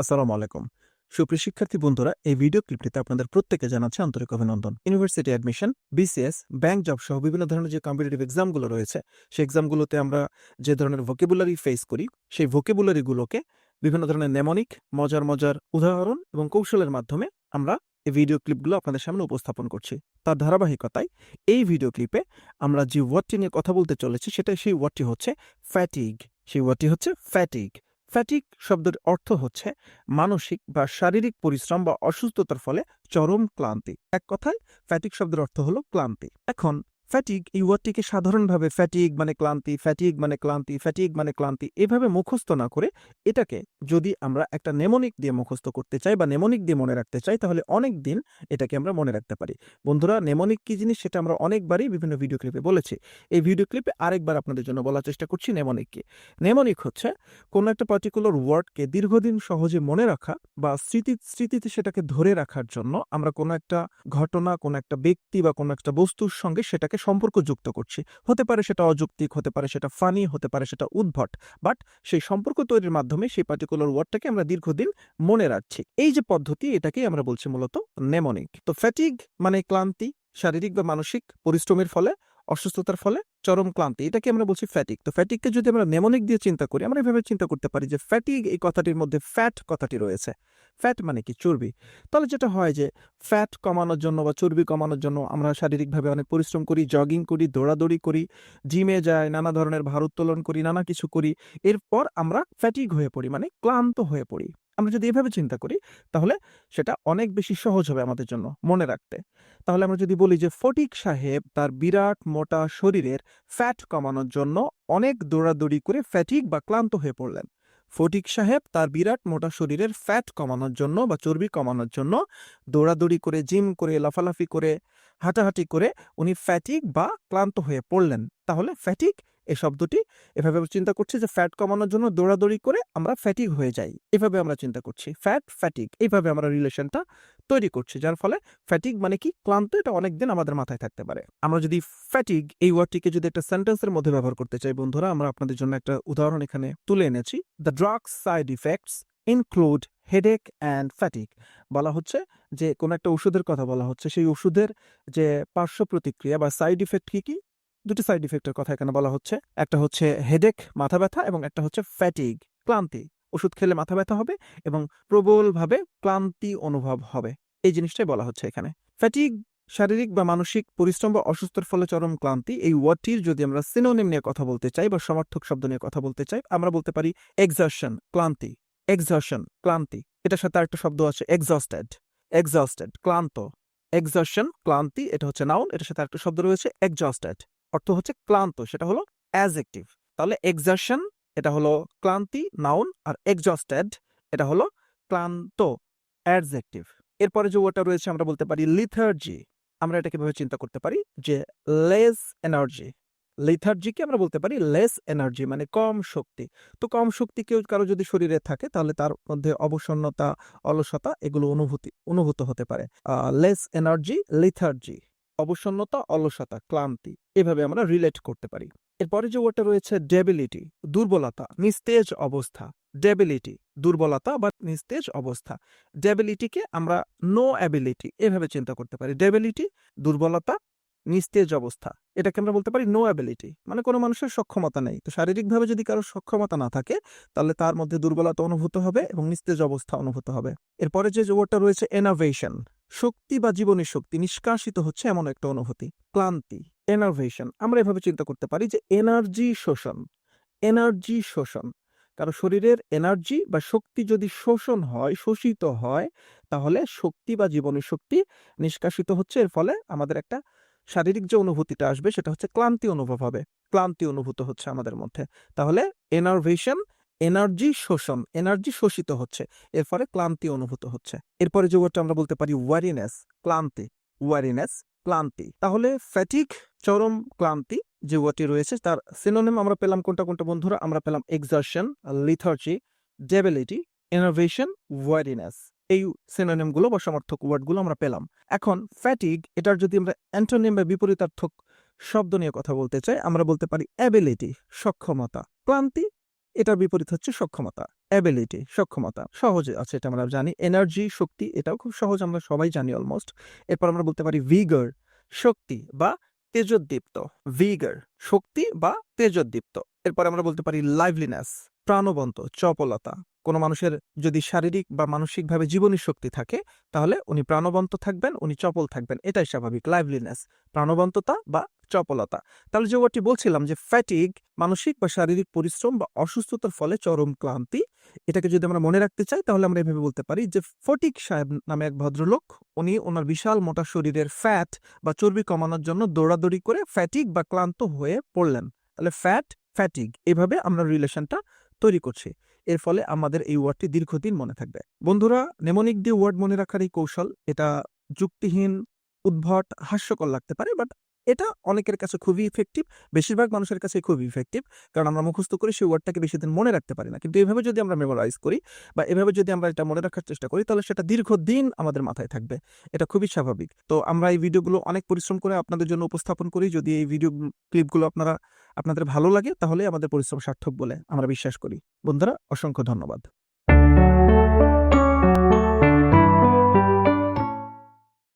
আসসালামু আলাইকুম। সুপ্রিয় শিক্ষার্থী বন্ধুরা, এই ভিডিও ক্লিপটিতে আপনাদের প্রত্যেকে জানাচ্ছে আন্তরিক অভিনন্দন। University admission BCS bank job সহ বিভিন্ন ধরনের যে কম্পিটিটিভ এক্সামগুলো রয়েছে, সেই এক্সামগুলোতে আমরা যে ধরনের ভোকেবুলারি ফেস করি, সেই ভোকেবুলারিগুলোকে বিভিন্ন ধরনের নেমনিক মজার মজার উদাহরণ এবং কৌশলের মাধ্যমে আমরা এই ভিডিও ক্লিপগুলো আপনাদের সামনে উপস্থাপন করছি। তার ধারাবাহিকতায় এই ভিডিও ক্লিপে আমরা যে ওয়ার্ডটি নিয়ে কথা বলতে চলেছি সেটা সেই ওয়ার্ডটি হচ্ছে ফ্যাটিগ সেই ওয়ার্ডটি হচ্ছে ফ্যাটিগ ফ্যাটিক শব্দের অর্থ হচ্ছে মানসিক বা শারীরিক পরিশ্রম বা অসুস্থতার ফলে চরম ক্লান্তি। এক কথায় ফ্যাটিক শব্দের অর্থ হলো ক্লান্তি। এখন ফ্যাটিক এই ওয়ার্ডটিকে সাধারণভাবে ফ্যাটিক মানে ক্লান্তি ফ্যাটিক মানে ক্লান্তি ফ্যাটিক মানে ক্লান্তি, এভাবে মুখস্থ না করে এটাকে যদি আমরা একটা নেমনিক দিয়ে মুখস্থ করতে চাই বা নেমনিক দিয়ে মনে রাখতে চাই, তাহলে অনেক দিন এটাকে আমরা মনে রাখতে পারি। বন্ধুরা নেমনিক কি জিনিস সেটা আমরা অনেকবারই বিভিন্ন ভিডিও ক্লিপে বলেছি। এই ভিডিও ক্লিপে আরেকবার আপনাদের জন্য বলার চেষ্টা করছি নেমনিক কি। নেমনিক হচ্ছে কোনো একটা পার্টিকুলার ওয়ার্ডকে দীর্ঘদিন সহজে মনে রাখা বা স্মৃতি, স্মৃতিতে সেটাকে ধরে রাখার জন্য আমরা কোনো একটা ঘটনা, কোনো একটা ব্যক্তি বা কোনো একটা বস্তুর সঙ্গে সেটাকে সম্পর্ক যুক্ত করছি। হতে পারে সেটা অযৌক্তিক, হতে পারে সেটা ফানি হতে পারে সেটা উদ্ভট। বাট সেই সম্পর্ক তৈরির মাধ্যমে সেই পার্টিকুলার ওয়ার্ডটাকে আমরা দীর্ঘদিন মনে রাখছি। এই যে পদ্ধতি, এটাকেই আমরা বলছি মূলত নেমনিক তো ফ্যাটিগ মানে ক্লান্তি, শারীরিক বা মানসিক পরিশ্রমের ফলে অসুস্থতার ফলে চরম ক্লান্তি। এটাকে আমরা বলছি ফ্যাটিক তো ফ্যাটিককে যদি আমরা নেমনিক দিয়ে চিন্তা করি, আমরা এভাবে চিন্তা করতে পারি যে ফ্যাটিক এই কথাটির মধ্যে ফ্যাট কথাটি রয়েছে। ফ্যাট মানে কি? চর্বি। তাহলে যেটা হয় যে ফ্যাট কমানোর জন্য বা চর্বি কমানোর জন্য আমরা শারীরিকভাবে অনেক পরিশ্রম করি জগিং করি, দৌড়াদৌড়ি করি জিমে যাই, নানা ধরনের ভার উত্তোলন করি, নানা কিছু করি। এরপর আমরা ফ্যাটিক হয়ে পড়ি মানে ক্লান্ত হয়ে পড়ি। আমরা যদি এভাবে চিন্তা করি, তাহলে সেটা অনেক বেশি সহজ হবে আমাদের জন্য মনে রাখতে। তাহলে আমরা যদি বলি যে ফটিক সাহেব তার বিরাট মোটা শরীরের ফ্যাট কমানোর জন্য অনেক দৌড়াদৌড়ি করে ফ্যাটিক বা ক্লান্ত হয়ে পড়লেন। ফটিক সাহেব তার বিরাট মোটা শরীরের ফ্যাট কমানোর জন্য বা চর্বি কমানোর জন্য দৌড়াদৌড়ি করে জিম করে, লাফালাফি করে, হাঁটাহাঁটি করে উনি ফ্যাটিক বা ক্লান্ত হয়ে পড়লেন। তাহলে ফ্যাটিক এই শব্দটি এভাবে চিন্তা করছি যে ফ্যাট কমানোর জন্য দৌড়াদৌড়ি করে আমরা ফ্যাটিক হয়ে যাই। এভাবে আমরা চিন্তা করছি। ফ্যাট ফ্যাটিক এইভাবে আমরা রিলেশনটা তৈরি করছি, যার ফলে ফ্যাটিক মানে কি? ক্লান্ত, এটা অনেকদিন আমাদের মাথায় থাকতে পারে। আমরা যদি ফ্যাটিক এই ওয়ার্ডটিকে যদি একটা সেন্টেন্সের মধ্যে ব্যবহার করতে চাই, বন্ধুরা, আমরা আপনাদের জন্য একটা উদাহরণ এখানে তুলে এনেছি। The drugs side effects include headache and fatigue বলা হচ্ছে যে, কোনো একটা ওষুধের কথা বলা হচ্ছে। সেই ওষুধের যে পার্শ্ব প্রতিক্রিয়া বা সাইড ইফেক্ট কি কি? দুটি সাইড ইফেক্টের কথা এখানে বলা হচ্ছে। একটা হচ্ছে হেডেক মাথা ব্যথা, এবং একটা হচ্ছে ফ্যাটিগ ক্লান্তি। ওষুধ খেলে মাথা ব্যথা হবে এবং প্রবলভাবে ক্লান্তি অনুভব হবে। এই জিনিসটাই বলা হচ্ছে এখানে। ফ্যাটিগ শারীরিক বা মানসিক পরিশ্রম বা অসুস্থর ফলে চরম ক্লান্তি, এই ওয়ার্ডটির যদি আমরা সিনোনিম নিয়ে কথা বলতে চাই বা সমর্থক শব্দ নিয়ে কথা বলতে চাই, আমরা বলতে পারি এক্সার্শন ক্লান্তি। এক্সার্শন ক্লান্তি। এটার সাথে আরেকটা শব্দ আছে এক্সস্টেড এক্সস্টেড ক্লান্ত। এক্সার্শন ক্লান্তি, এটা হচ্ছে নাউন এটার সাথে আরেকটা শব্দ রয়েছে এক্সস্টেড অর্থ হচ্ছে ক্লান্ত, সেটা হলো অ্যাজেক্টিভ তাহলে এক্সার্শন এটা হলো ক্লান্তি, নাউন আর এক্সস্টেড এটা হলো ক্লান্ত অ্যাডজেক্টিভ এরপরে যে ওয়ার্ডটা রয়েছে আমরা বলতে পারি লিথার্জি আমরা এটাকে ভাবে চিন্তা করতে পারি যে লেস এনার্জি লিথার্জিকে আমরা বলতে পারি লেস এনার্জি মানে কম শক্তি। তো কম শক্তি কেউ কারও যদি শরীরে থাকে তাহলে তার মধ্যে অবসন্নতা, অলসতা এগুলো অনুভূতি, অনুভূত হতে পারে। লেস এনার্জি লিথার্জি অবসন্নতা, অলসতা, ক্লান্তি, এভাবে আমরা রিলেট করতে পারি। এরপরে যে ওয়ার্ডটা রয়েছে ডেবিলিটি দুর্বলতা, নিস্তেজ অবস্থা। ডেবিলিটি দুর্বলতা বা নিস্তেজ অবস্থা। ডেবিলিটিকে আমরা নো অ্যাবিলিটি এভাবে চিন্তা করতে পারি। ডেবিলিটি দুর্বলতা, নিস্তেজ অবস্থা। এটাকে আমরা বলতে পারি নো অ্যাবিলিটি মানে কোনো মানুষের সক্ষমতা নেই। তো শারীরিকভাবে যদি কারও সক্ষমতা না থাকে, তাহলে তার মধ্যে দুর্বলতা অনুভূত হবে এবং নিস্তেজ অবস্থা অনুভূত হবে। এরপরে যে ওয়ার্ডটা রয়েছে এনাভেশন শক্তি বা জীবনী শক্তি নিষ্কাশিত হচ্ছে এমন একটা অনুভূতি, ক্লান্তি। এনার্ভেশন আমরা এভাবে চিন্তা করতে পারি যে এনার্জি শোষণ এনার্জি শোষণ। কারও শরীরের এনার্জি বা শক্তি যদি শোষণ হয়, শোষিত হয়, তাহলে শক্তি বা জীবনের শক্তি নিষ্কাশিত হচ্ছে। এর ফলে আমাদের একটা শারীরিক যে অনুভূতিটা আসবে, সেটা হচ্ছে ক্লান্তি অনুভব হবে। ক্লান্তি অনুভূত হচ্ছে আমাদের মধ্যে। তাহলে এনার্ভেশন এনার্জি শোষণ এনার্জি শোষিত হচ্ছে। এর ফলে ক্লান্তি অনুভূত হচ্ছে। এরপরে যে ওয়ার্ডটা আমরা বলতে পারি ওয়ারিনেস ক্লান্তি ওয়ারিনেস ক্লান্তি। তাহলে ফ্যাটিক চরম ক্লান্তি যে ওয়ার্ডটি রয়েছে, তার সিনোনিম আমরা পেলাম কোনটা কোনটা বন্ধুরা? আমরা পেলাম এক্সার্শন লিথার্জি ডেবিলিটি ইনোভেশন ওয়ারিনেস এই সিনোনিমগুলো বা সমর্থক ওয়ার্ডগুলো আমরা পেলাম। এখন ফ্যাটিক এটার যদি আমরা অ্যান্টোনিম বা বিপরীতার্থক শব্দ নিয়ে কথা বলতে চাই, আমরা বলতে পারি অ্যাবিলিটি সক্ষমতা। ক্লান্তি এটার বিপরীত হচ্ছে সক্ষমতা অ্যাবিলিটি সক্ষমতা। সহজে আছে এটা আমরা জানি এনার্জি শক্তি, এটাও খুব সহজ, আমরা সবাই জানি অলমোস্ট এরপর আমরা বলতে পারি ভিগার শক্তি বা তেজোদ্দীপ্ত। ভিগার শক্তি বা তেজোদ্দীপ্ত। এরপর আমরা বলতে পারি লাইভলিনেস প্রাণবন্ত, চপলতা। কোনো মানুষের যদি শারীরিক বা মানসিকভাবে জীবনী শক্তি থাকে, তাহলে উনি প্রাণবন্ত থাকবেন, উনি চপল থাকবেন, এটাই স্বাভাবিক। লাইভলিনেস প্রাণবন্ততা বা চপলতা। তাহলে যে ওয়ার্ডটি বলছিলাম যে ফ্যাটিক মানসিক বা শারীরিক পরিশ্রম বা অসুস্থতার ফলে চরম ক্লান্তি, এটাকে যদি আমরা মনে রাখতে চাই, তাহলে আমরা এভাবে বলতে পারি যে ফটিক সাহেব নামে এক ভদ্রলোক, উনি ওনার বিশাল মোটা শরীরের ফ্যাট বা চর্বি কমানোর জন্য দৌড়াদৌড়ি করে ফ্যাটিক বা ক্লান্ত হয়ে পড়লেন। তাহলে ফ্যাট ফ্যাটিক এভাবে আমরা রিলেশনটা তৈরি করছি। এর ফলে আমাদের এই ওয়ার্ডটি দীর্ঘদিন মনে থাকবে। বন্ধুরা নেমোনিক দিয়ে ওয়ার্ড মনে রাখার এই কৌশল, এটা যুক্তিহীন, উদ্ভট, হাস্যকর লাগতে পারে বাট এটা অনেকের কাছে খুবই ইফেক্টিভ বেশিরভাগ মানুষের কাছে খুবই ইফেক্টিভ কারণ আমরা মুখস্থ করি সেই ওয়ার্ডটাকে বেশি দিন মনে রাখতে পারি না। কিন্তু এভাবে যদি আমরা মেমোরাইজ করি বা এভাবে যদি আমরা এটা মনে রাখার চেষ্টা করি, তাহলে সেটা দীর্ঘদিন আমাদের মাথায় থাকবে। এটা খুবই স্বাভাবিক। তো আমরা এই ভিডিওগুলো অনেক পরিশ্রম করে আপনাদের জন্য উপস্থাপন করি। যদি এই ভিডিও ক্লিপগুলো আপনারা, আপনাদের ভালো লাগে তাহলে আমাদের পরিশ্রম সার্থক বলে আমরা বিশ্বাস করি। বন্ধুরা, অসংখ্য ধন্যবাদ।